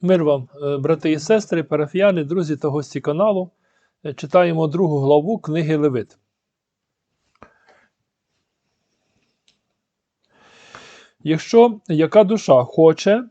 Мир вам, е, брати і сестри, парафіяни, друзі та гості каналу. Е, Читаємо другу главу книги Левит. Якщо яка душа хоче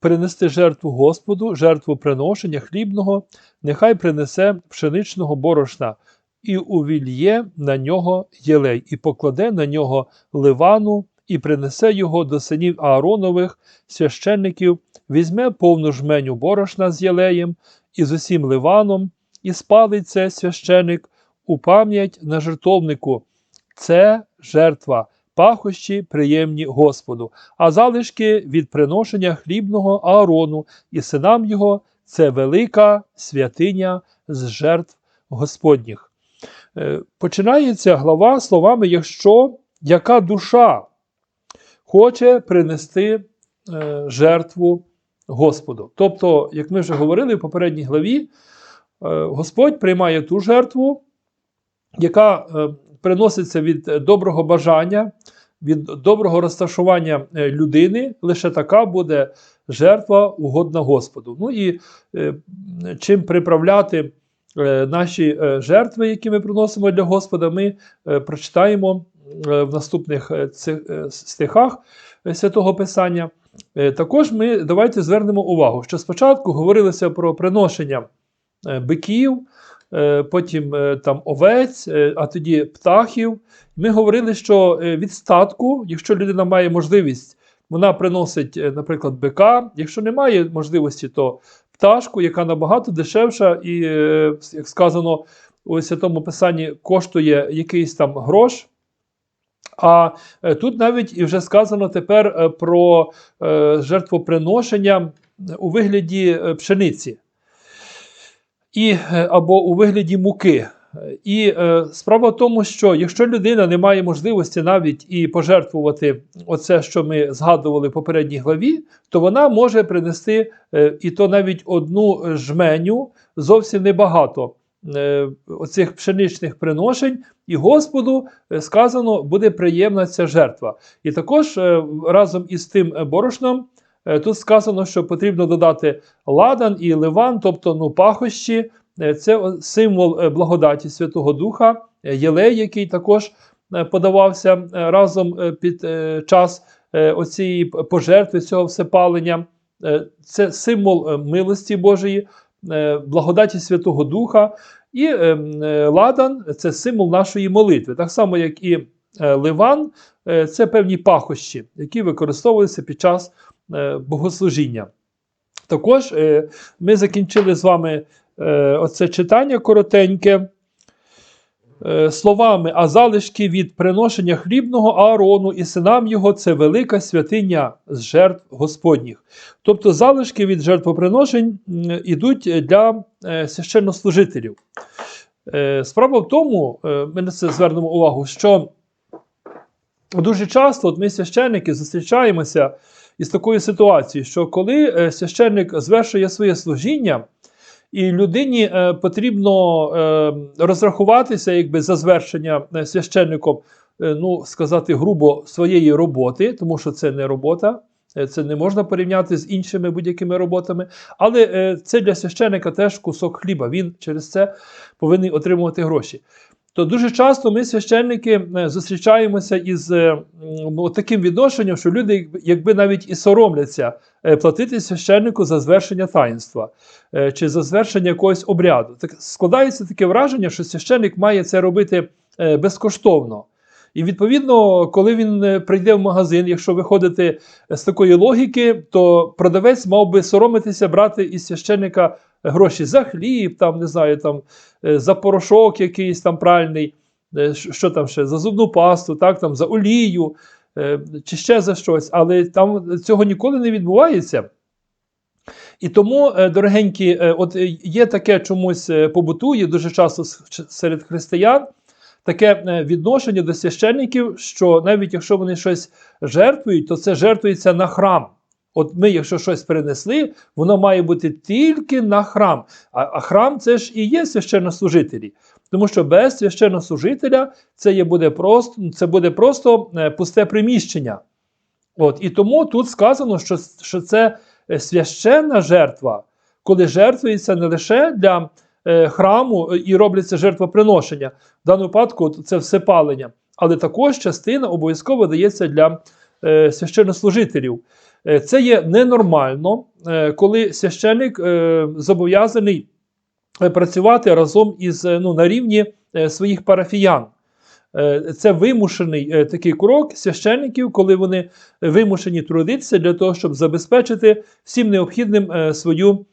принести жертву Господу, жертву приношення хлібного, нехай принесе пшеничного борошна і увільє на нього єлей, і покладе на нього ливану, і принесе його до синів Ааронових, священників, візьме повну жменю борошна з єлеєм і з усім ливаном, і спалить це священик у пам'ять на жертовнику. Це жертва, пахощі приємні Господу, а залишки від приношення хлібного Аарону і синам його це велика святиня з жертв Господніх. Е, Починається глава словами, якщо яка душа хоче принести е, жертву Господу. Тобто, як ми вже говорили в попередній главі, е, Господь приймає ту жертву, яка е, приноситься від доброго бажання, від доброго розташування людини, лише така буде жертва угодна Господу. Ну і чим приправляти наші жертви, які ми приносимо для Господа, ми прочитаємо в наступних е, цих, е, стихах е, святого Писання. Е, Також ми давайте звернемо увагу, що спочатку говорилося про приношення е, биків, е, потім е, там овець, е, а тоді птахів. Ми говорили, що е, від статку, якщо людина має можливість, вона приносить, е, наприклад, бика. Якщо немає можливості, то пташку, яка набагато дешевша, і, е, як сказано у святому писанні, коштує якийсь там грош. А е, тут навіть вже сказано тепер е, про е, жертвоприношення у вигляді пшениці і, або у вигляді муки. І справа в тому, що якщо людина не має можливості навіть і пожертвувати оце, що ми згадували в попередній главі, то вона може принести і то навіть одну жменю, зовсім небагато е, оцих пшеничних приношень, і Господу е, сказано, буде приємна ця жертва. І також е, разом із тим е, борошном тут сказано, що потрібно додати ладан і ливан, тобто ну, пахощі. Це символ благодаті Святого Духа, єлей, який також подавався разом під час оцієї пожертви, цього всепалення. Це символ милості Божої, благодаті Святого Духа. І е, е, ладан це символ нашої молитви. Так само, як і е, ливан, е, це певні пахощі, які використовуються під час богослужіння. Також ми закінчили з вами оце читання коротеньке. Е, Словами, а залишки від приношення хлібного Аарону і синам його це велика святиня з жертв Господніх. Тобто залишки від жертвоприношень м, ідуть для е, священнослужителів. Е, Справа в тому, ми на це звернемо увагу, що дуже часто от ми, священники, зустрічаємося із такою ситуацією, що коли священник звершує своє служіння, і людині е, потрібно е, розрахуватися якби, за звершення е, священником, ну, сказати грубо, своєї роботи, тому що це не робота, це не можна порівняти з іншими будь-якими роботами. Але це для священика теж кусок хліба. Він через це повинен отримувати гроші. То дуже часто ми, священники, е, зустрічаємося із е, таким відношенням, що люди, якби- навіть і соромляться е, платити священнику за звершення таїнства чи за звершення якогось обряду. Так складається таке враження, що священник має це робити безкоштовно. І відповідно, коли він прийде в магазин, якщо виходити з такої логіки, то продавець мав би соромитися брати із священника гроші за хліб, там не знаю, там е, за порошок якийсь там пральний, е, що там ще, за зубну пасту, так, там, за олію е, чи ще за щось, але там цього ніколи не відбувається. І тому, дорогенькі, от є таке чомусь побутує дуже часто серед християн. Таке відношення до священників, що навіть якщо вони щось жертвують, то це жертвується на храм. От ми, якщо щось принесли, воно має бути тільки на храм. А, а храм це ж і є священнослужителі. Тому що без священнослужителя це є буде просто, це буде просто е, пусте приміщення. От, і тому тут сказано, що, що це е, священна жертва, коли жертвується не лише для е, храму е, і робляться жертвоприношення, в даному випадку це всепалення, але також частина обов'язково дається для е, священнослужителів. Е, Це є ненормально, е, коли священик е, зобов'язаний працювати разом із ну, на рівні своїх парафіян. Це вимушений такий крок священників, коли вони вимушені трудитися для того, щоб забезпечити всім необхідним свою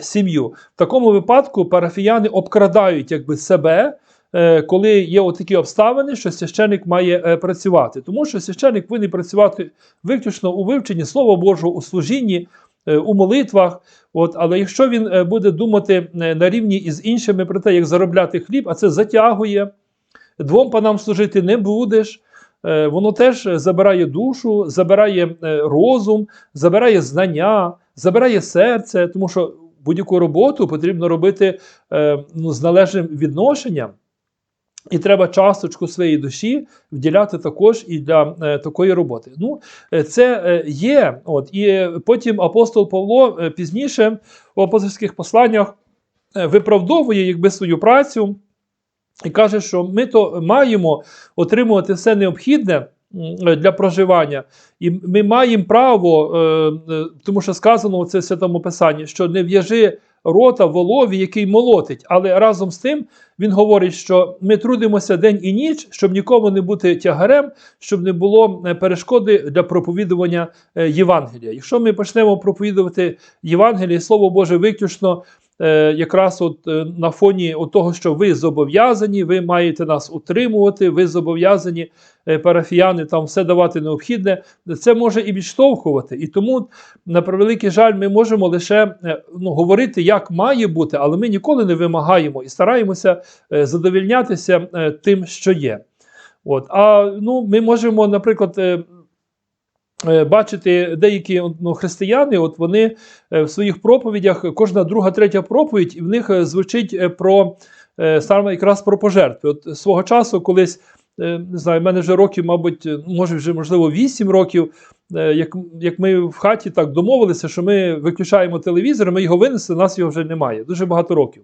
сім'ю. В такому випадку парафіяни обкрадають якби себе. Е, Коли є отакі обставини, що священик має е, працювати, тому що священик повинен працювати виключно у вивченні Слова Божого, у служінні, е, у молитвах. От, але якщо він буде думати на рівні із іншими про те, як заробляти хліб, а це затягує, двом панам служити не будеш. Воно теж забирає душу, забирає розум, забирає знання, забирає серце, тому що будь-яку роботу потрібно робити ну, з належним відношенням. І треба часточку своєї душі вділяти також і для е, такої роботи. Ну, е, це е, є. От, і потім апостол Павло е, пізніше у апостольських посланнях виправдовує якби свою працю і каже, що ми то маємо отримувати все необхідне для проживання, і ми маємо право, тому що сказано це святому писанні, що не в'яжи рота волові, який молотить. Але разом з тим він говорить, що ми трудимося день і ніч, щоб нікому не бути тягарем, щоб не було е, перешкоди для проповідування е, Євангелія. Якщо ми почнемо проповідувати Євангеліє, Слово Боже, виключно е, якраз от е, на фоні от того, що ви зобов'язані, ви маєте нас утримувати, ви зобов'язані е, парафіяни там все давати необхідне, це може і відштовхувати. І тому, на превеликий жаль, ми можемо лише ну, говорити, як має бути, але ми ніколи не вимагаємо і стараємося задовільнятися тим, що є. От. А ну, ми можемо, наприклад, бачити деякі ну, християни, от вони е, в своїх проповідях, кожна друга, третя проповідь, і в них е, звучить е, про е, саме якраз про пожертви. От свого часу, колись, е, не знаю, в мене вже років, мабуть, е, може вже можливо 8 років. е, Як, як ми в хаті так домовилися, що ми виключаємо телевізор, ми його винесли, нас його вже немає. Дуже багато років.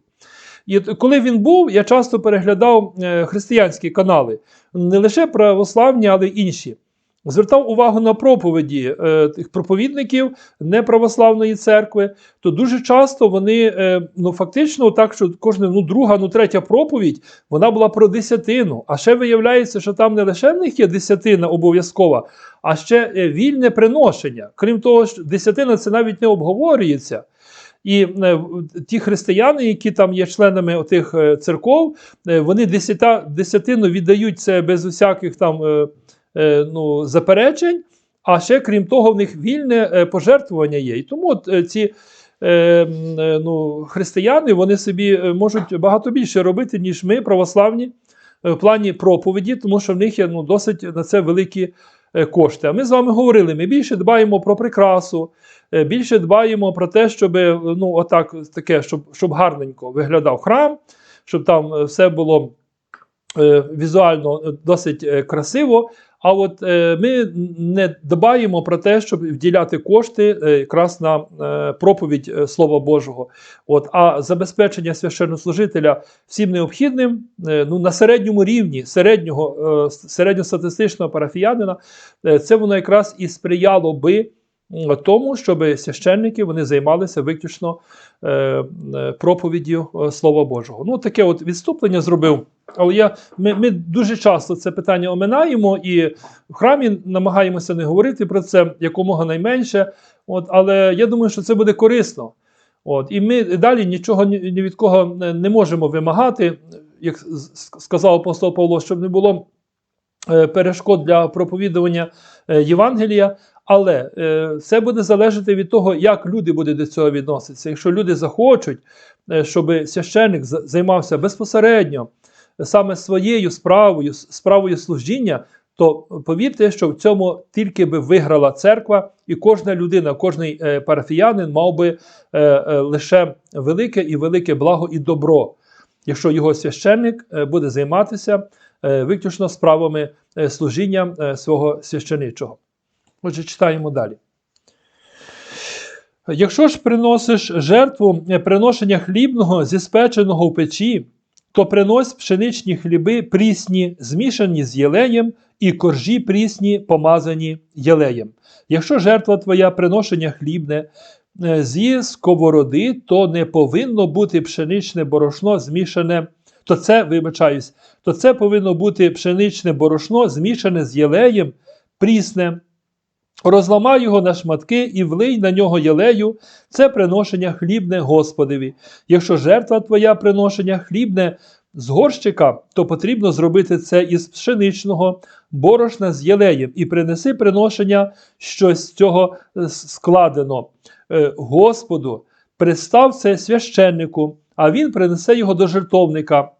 І коли він був, я часто переглядав е, християнські канали, не лише православні, але й інші. Звертав увагу на проповіді е, тих проповідників неправославної церкви, то дуже часто вони е, ну фактично так, що кожна ну друга, ну третя проповідь вона була про десятину. А ще виявляється, що там не лише в них є десятина обов'язкова, а ще е, вільне приношення. Крім того, що десятина це навіть не обговорюється. І е, ті християни, які там є членами отих е, церков, е, вони десятину віддають це без усяких там ну, заперечень, а ще крім того, в них вільне е, пожертвування є. І тому от, е, ці е, е, ну, християни вони собі е, можуть багато більше робити, ніж ми, православні, е, в плані проповіді, тому що в них є ну, досить на це великі е, кошти. А ми з вами говорили, ми більше дбаємо про прикрасу, е, більше дбаємо про те, щоб е, ну, отак, таке, щоб, щоб гарненько виглядав храм, щоб там е, все було е, візуально е, досить е, красиво. А от е, ми не дбаємо про те, щоб вділяти кошти е, якраз на е, проповідь е, Слова Божого. От, а забезпечення священнослужителя всім необхідним е, ну, на середньому рівні середнього, е, середньостатистичного парафіянина, е, це воно якраз і сприяло би тому, щоб священники вони займалися виключно е, е, проповіддю е, Слова Божого. Ну, таке от відступлення зробив. Але я, ми, ми дуже часто це питання оминаємо і в храмі намагаємося не говорити про це якомога найменше. От, але я думаю, що це буде корисно. От, і ми далі нічого ні, від кого не, можемо вимагати, як сказав апостол Павло, щоб не було е, перешкод для проповідування е, Євангелія. Але е, все буде залежати від того, як люди будуть до цього відноситися. Якщо люди захочуть, е, щоб священник займався безпосередньо саме своєю справою, справою служіння, то повірте, що в цьому тільки би виграла церква, і кожна людина, кожний е, парафіянин мав би е, е, лише велике і велике благо і добро, якщо його священник буде займатися виключно справами служіння свого священичого. Отже, читаємо далі. Якщо ж приносиш жертву приношення хлібного зі спеченого в печі, то принось пшеничні хліби прісні, змішані з єлеєм, і коржі прісні, помазані єлеєм. Якщо жертва твоя приношення хлібне е, зі сковороди, то не повинно бути пшеничне борошно змішане, то це, вибачаюсь, то це повинно бути пшеничне борошно змішане з єлеєм, прісне. Розламай його на шматки і влий на нього єлею, це приношення хлібне Господеві. Якщо жертва твоя приношення хлібне з горщика, то потрібно зробити це із пшеничного борошна з єлеєм і принеси приношення, що з цього е, складено. Е, Господу, пристав це священнику, а він принесе його до жертовника.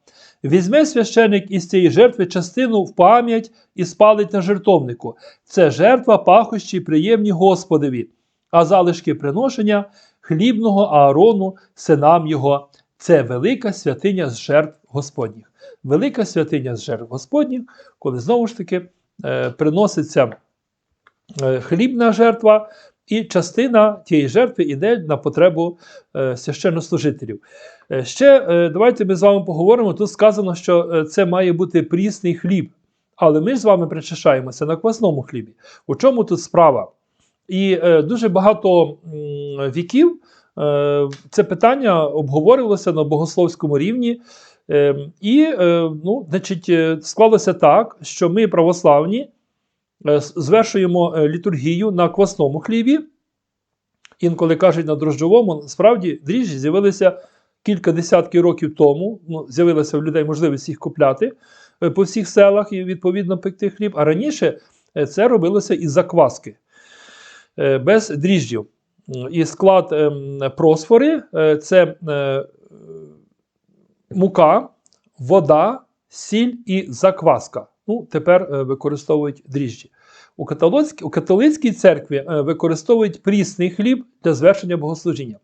Візьме священик із цієї жертви частину в пам'ять і спалить на жертовнику. Це жертва пахощі приємні Господеві, а залишки приношення хлібного Аарону, синам його. Це велика святиня з жертв Господніх. Велика святиня з жертв Господніх, коли знову ж таки е, приноситься е, хлібна жертва, і частина тієї жертви йде на потребу е, священнослужителів. Е, Ще е, давайте ми з вами поговоримо. Тут сказано, що е, це має бути прісний хліб. Але ми ж з вами причащаємося на квасному хлібі. У чому тут справа? І дуже багато віків це питання обговорювалося на богословському рівні. І ну, значить, склалося так, що ми православні звершуємо літургію на квасному хлібі. Інколи кажуть на дрожжовому, справді дріжджі з'явилися кілька десятків років тому. Ну, з'явилася в людей можливість їх купляти е, по всіх селах і відповідно пекти хліб. А раніше е, це робилося із закваски е, без дріжджів. І склад ем, просфори це мука, вода, сіль і закваска. Ну, тепер використовують дріжджі. У католицькій, у католицькій церкві використовують прісний хліб для звершення богослужіння.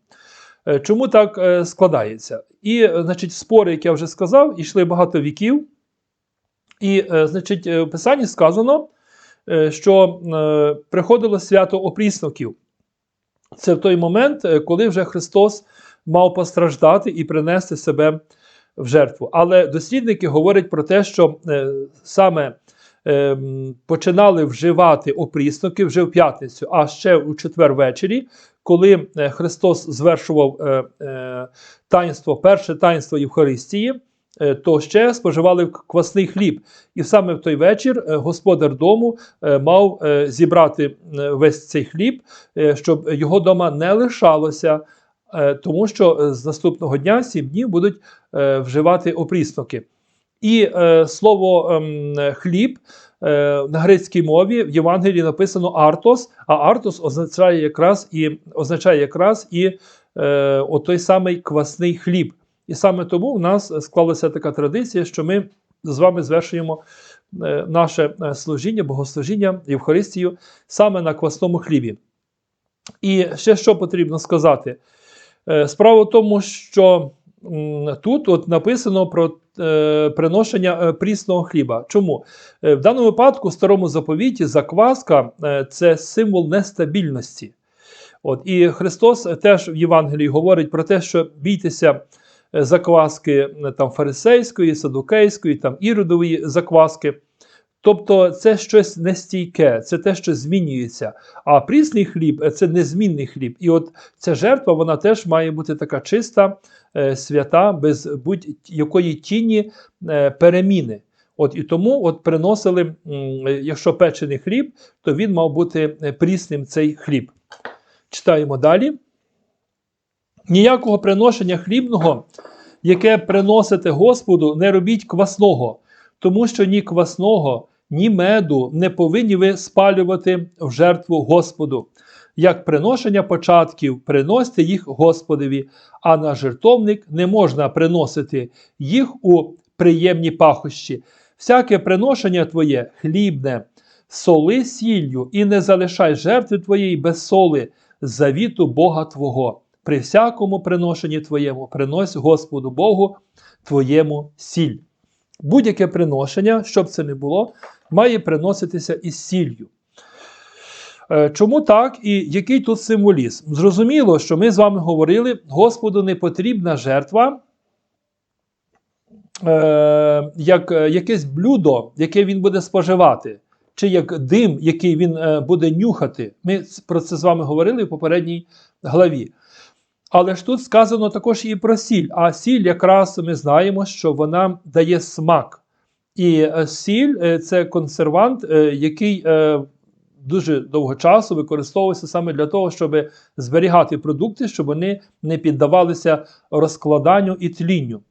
Е, Чому так е, складається? І, е, значить, спори, як я вже сказав, йшли багато віків. І, значить, в Писанні сказано, що приходило свято опрісноків. Це в той момент, коли вже Христос мав постраждати і принести себе в жертву. Але дослідники говорять про те, що саме починали вживати опрісноки вже в п'ятницю, а ще у четвер ввечері, коли е, Христос звершував е, е, таїнство, перше таїнство Євхаристії, то ще споживали квасний хліб. І саме в той вечір господар дому мав зібрати весь цей хліб, щоб його дома не лишалося, тому що з наступного дня сім днів будуть вживати опрісноки. І слово ем, хліб на грецькій мові в Євангелії написано артос, а артос означає якраз і означає якраз і е, отой самий квасний хліб. І саме тому в нас склалася така традиція, що ми з вами звершуємо е, наше е, служіння, богослужіння Євхаристію саме на квасному хлібі. І ще що потрібно сказати? Е, Справа в тому, що тут от написано про е, приношення е, прісного хліба. Чому? Е, в даному випадку, в старому заповіті, закваска е, це символ нестабільності. От, і Христос теж в Євангелії говорить про те, що бійтеся закваски там, фарисейської, садукейської, там, іродової закваски. Тобто це щось нестійке, це те, що змінюється. А прісний хліб е, це незмінний хліб. І от ця жертва вона теж має бути така чиста, е, свята, без будь-якої тіні е, переміни. От і тому от приносили, якщо печений хліб, то він мав бути прісним цей хліб. Читаємо далі. Ніякого приношення хлібного, яке приносите Господу, не робіть квасного, тому що ні квасного, ні меду не повинні ви спалювати в жертву Господу. Як приношення початків, приносьте їх Господові, а на жертовник не можна приносити їх у приємні пахощі. Всяке приношення твоє хлібне, соли сіллю, і не залишай жертви твоєї без соли, завіту Бога Твого. При всякому приношенні твоєму принось Господу Богу твоєму сіль. Будь-яке приношення, щоб це не було, має приноситися із сіллю. Е, Чому так і який тут символізм? Зрозуміло, що ми з вами говорили, Господу не потрібна жертва, е, як е, якесь блюдо, яке він буде споживати, чи як дим, який він е, буде нюхати. Ми про це з вами говорили в попередній главі. Але ж тут сказано також і про сіль. А сіль, якраз ми знаємо, що вона дає смак. І е, сіль е, це консервант, е, який дуже довго часу використовувався саме для того, щоб зберігати продукти, щоб вони не піддавалися розкладанню і тлінню.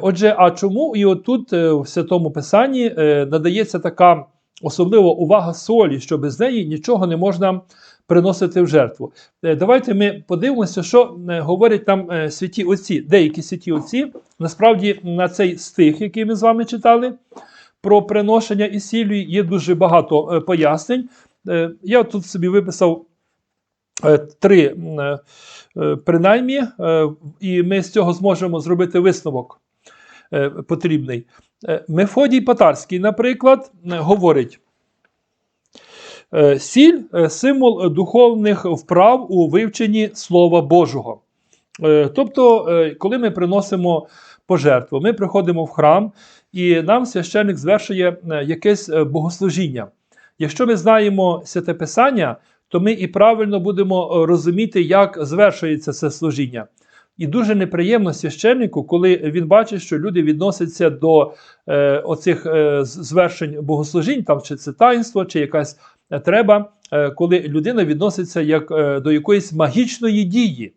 Отже, а чому і отут в Святому Писанні надається така особлива увага солі, що без неї нічого не можна приносити в жертву. Е, Давайте ми подивимося, що е, говорять там е, святі отці, деякі святі отці. Насправді на цей стих, який ми з вами читали, про приношення і сіллю є дуже багато пояснень. Я тут собі виписав три, принаймні, і ми з цього зможемо зробити висновок потрібний. Мефодій Патарський, наприклад, говорить. Е, Сіль е, символ духовних вправ у вивченні Слова Божого. Е, Тобто, коли ми приносимо пожертву, ми приходимо в храм, і нам священник звершує якесь богослужіння. Якщо ми знаємо святе Писання, то ми і правильно будемо розуміти, як звершується це служіння. І дуже неприємно священнику, коли він бачить, що люди відносяться до е, оцих е, звершень богослужінь, там чи це таїнство, чи якась треба, е, коли людина відноситься як е, до якоїсь магічної дії.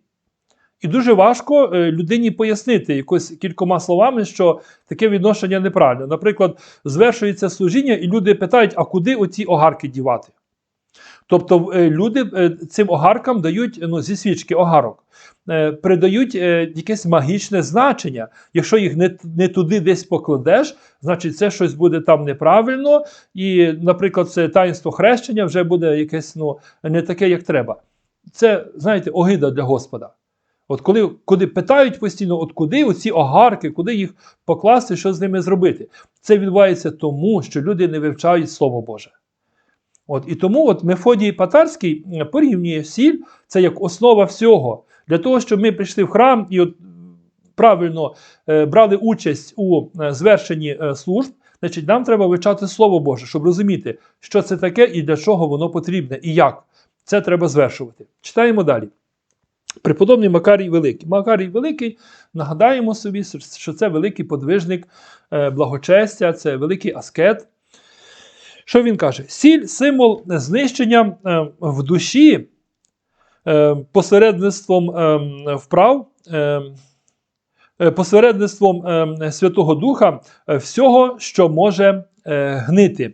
І дуже важко е, людині пояснити якось кількома словами, що таке відношення неправильне. Наприклад, звершується служіння, і люди питають, а куди оці огарки дівати? Тобто е, люди е, цим огаркам дають ну, зі свічки огарок, е, придають якесь магічне значення. Якщо їх не, не туди десь покладеш, значить це щось буде там неправильно, і, наприклад, це таїнство хрещення вже буде якесь ну, не таке, як треба. Це, знаєте, огида для Господа. От коли, коли питають постійно, от куди оці огарки, куди їх покласти, що з ними зробити? Це відбувається тому, що люди не вивчають Слово Боже. От, і тому от Мефодій Патарський порівнює сіль, це як основа всього. Для того, щоб ми прийшли в храм і от правильно е, брали участь у е, звершенні е, служб, значить, нам треба вивчати Слово Боже, щоб розуміти, що це таке і для чого воно потрібне, і як це треба звершувати. Читаємо далі. Преподобний Макарій Великий. Макарій Великий, нагадаємо собі, що це великий подвижник е, благочестя, це великий аскет. Що він каже? Сіль символ знищення е, в душі е, посередництвом е, вправ, посередництвом Святого Духа всього, що може гнити.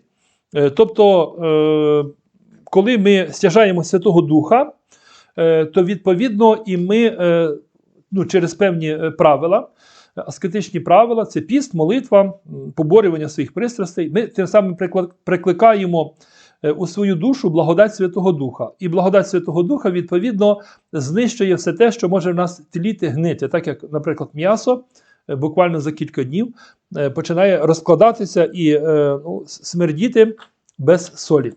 Тобто, коли ми стяжаємо Святого Духа, то відповідно і ми ну, через певні правила, аскетичні правила, це піст, молитва, поборювання своїх пристрастей. Ми тим самим прикликаємо е, у свою душу благодать Святого Духа. І благодать Святого Духа, відповідно, знищує все те, що може в нас тліти, гнити, так як, наприклад, м'ясо е, буквально за кілька днів е, починає розкладатися і ну, смердіти без солі.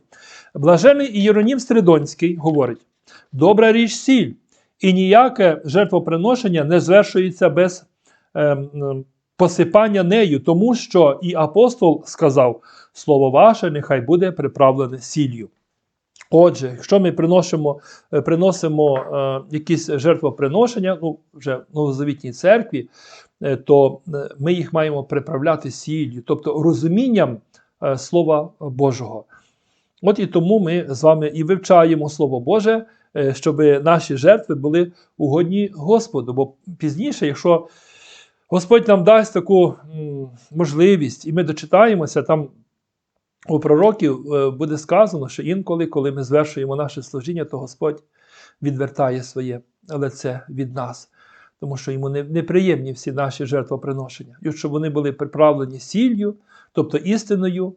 Блажений Ієронім Стридонський говорить: добра річ сіль, і ніяке жертвоприношення не звершується без посипання нею, тому що і апостол сказав: Слово ваше нехай буде приправлене сіллю. Отже, якщо ми приносимо, е, приносимо е, якісь жертвоприношення, ну, вже в новозавітній церкві, е, то е, ми їх маємо приправляти сіллю, тобто розумінням е, Слова Божого. От і тому ми з вами і вивчаємо Слово Боже, е, щоб наші жертви були угодні Господу. Бо пізніше, якщо Господь нам дасть таку можливість, і ми дочитаємося, там у пророків е, буде сказано, що інколи, коли ми звершуємо наше служіння, то Господь відвертає своє лице від нас. Тому що йому неприємні всі наші жертвоприношення. І щоб вони були приправлені сіллю, тобто істиною,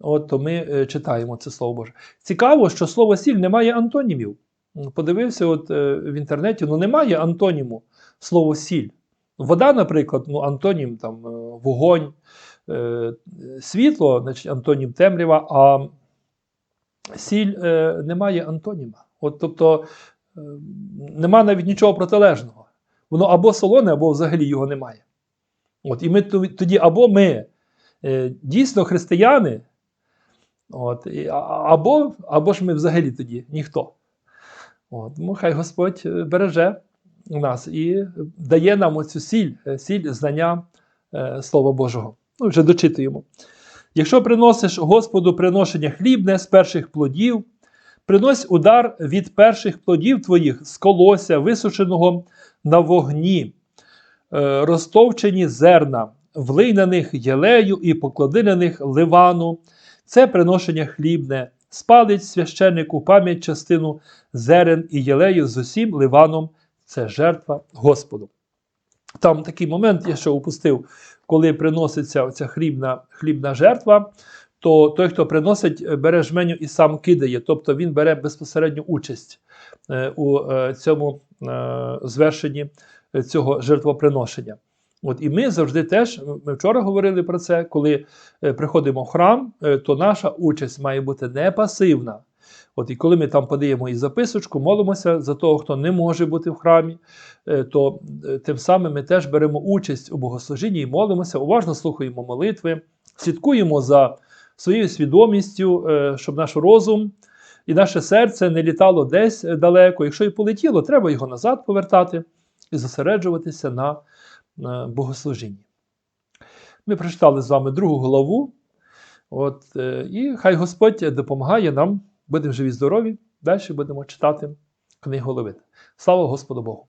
от, то ми е, читаємо це Слово Боже. Цікаво, що слово сіль не має антонімів. Подивився от, е, в інтернеті, ну немає антоніму слово сіль. Вода, наприклад, ну, антонім там, е, вогонь, е, світло, значить антонім темрява, а сіль е, не має антоніма. От, тобто е, нема навіть нічого протилежного. Воно або солоне, або взагалі його немає. От, і ми тоді або ми е, дійсно християни, от, і- або, або ж ми взагалі тоді ніхто. От, тому хай Господь е, береже нас і дає нам оцю сіль, е, сіль знання е, Слова Божого. Ну, вже дочитуємо. Якщо приносиш Господу приношення хлібне з перших плодів, принось удар від перших плодів твоїх з колося, висушеного на вогні, е, розтовчені зерна, влий на них єлею і поклади на них ливану. Це приношення хлібне, спалить священнику пам'ять частину зерен і єлею з усім ливаном. Це жертва Господу. Там такий момент, я ще упустив, коли приноситься оця хлібна, хлібна жертва, то той, хто приносить, е, бере жменю і сам кидає, тобто він бере безпосередню участь е, у е, цьому звершенні цього жертвоприношення. От і ми завжди теж, ми вчора говорили про це, коли приходимо в храм, то наша участь має бути не пасивна. От і коли ми там подаємо і записочку, молимося за того, хто не може бути в храмі, е, то е, тим самим ми теж беремо участь у богослужінні і молимося, уважно слухаємо молитви, слідкуємо за своєю свідомістю, е, щоб наш розум і наше серце не літало десь далеко. Якщо і полетіло, треба його назад повертати і зосереджуватися на богослужінні. Ми прочитали з вами другу главу. От, і хай Господь допомагає нам, будемо живі здорові, далі будемо читати книгу Левит. Слава Господу Богу!